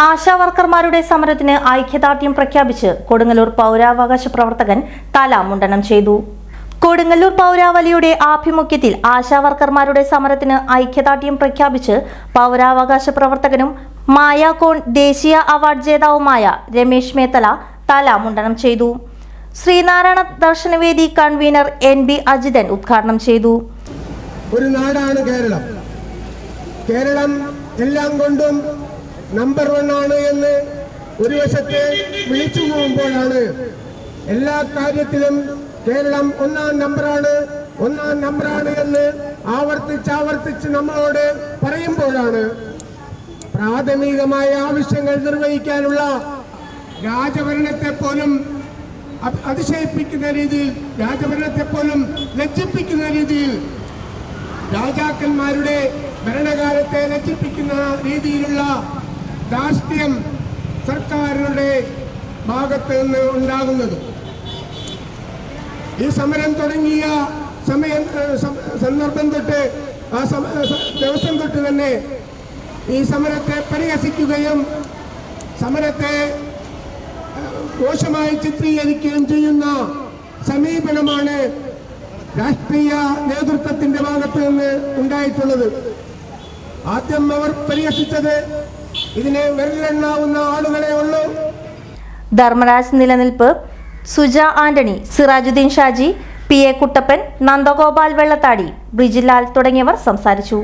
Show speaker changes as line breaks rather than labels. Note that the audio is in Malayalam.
ആശാ വർക്കർമാരുടെ സമരത്തിന് ഐക്യദാർഢ്യം പ്രഖ്യാപിച്ച് കൊടുങ്ങല്ലൂർ പൗരാവകാശ പ്രവർത്തകൻ തല മുണ്ടനം ചെയ്തു. കൊടുങ്ങല്ലൂർ പൗരാവലിയുടെ ആഭിമുഖ്യത്തിൽ ആശാവർക്കർമാരുടെ സമരത്തിന് ഐക്യദാർഢ്യം പ്രഖ്യാപിച്ച് പൗരാവകാശ പ്രവർത്തകനും മായാകോൺ ദേശീയ അവാർഡ് ജേതാവുമായ രമേശ് മേത്തല തല മുണ്ടനം ചെയ്തു. ശ്രീനാരായണ ദർശനവേദി കൺവീനർ എൻ ബി അജിതൻ ഉദ്ഘാടനം ചെയ്തു.
ഒരു നാടാണ് കേരളം. കേരളം എല്ലാം കൊണ്ടും നമ്പർ വൺ ആണ് എന്ന് ഒരു വശത്തെ വിളിച്ചു പോകുമ്പോഴാണ് എല്ലാ കാര്യത്തിലും കേരളം ഒന്നാം നമ്പറാണ് ഒന്നാം നമ്പറാണ് എന്ന് ആവർത്തിച്ച് ആവർത്തിച്ച് നമ്മളോട് പറയുമ്പോഴാണ് പ്രാഥമികമായ ആവശ്യങ്ങൾ നിർവഹിക്കാനുള്ള രാജഭരണത്തെ പോലും അതിശയിപ്പിക്കുന്ന രീതിയിൽ രാജഭരണത്തെ പോലും ലജ്ജിപ്പിക്കുന്ന രീതിയിൽ രാജാക്കന്മാരുടെ ഭരണകാലത്തെ ലജ്ജിപ്പിക്കുന്ന രീതിയിലുള്ള ധാർഷ്ട്യം സർക്കാരുടെ ഭാഗത്ത് നിന്ന് ഉണ്ടാകുന്നത്. ഈ സമരം തുടങ്ങിയ സമയം സന്ദർഭം തൊട്ട് ആ ദിവസം തൊട്ട് തന്നെ ഈ സമരത്തെ പരിഹസിക്കുകയും സമരത്തെ മോശമായി ചിത്രീകരിക്കുകയും ചെയ്യുന്ന സമീപനമാണ് രാഷ്ട്രീയ നേതൃത്വത്തിന്റെ ഭാഗത്ത് നിന്ന് ഉണ്ടായിട്ടുള്ളത്. ആദ്യം അവർ പരിഹസിച്ചത് ഇതിനെ വിരലെണ്ണാവുന്ന ആളുകളെ ഉള്ളൂ.
ധർമ്മരാജ് നിലനിൽപ്പ് സുജ ആന്റണി സിറാജുദ്ദീൻ ഷാജി പി എ കുട്ടപ്പൻ നന്ദഗോപാൽ വെള്ളത്താടി ബ്രിജിലാൽ തുടങ്ങിയവർ സംസാരിച്ചു.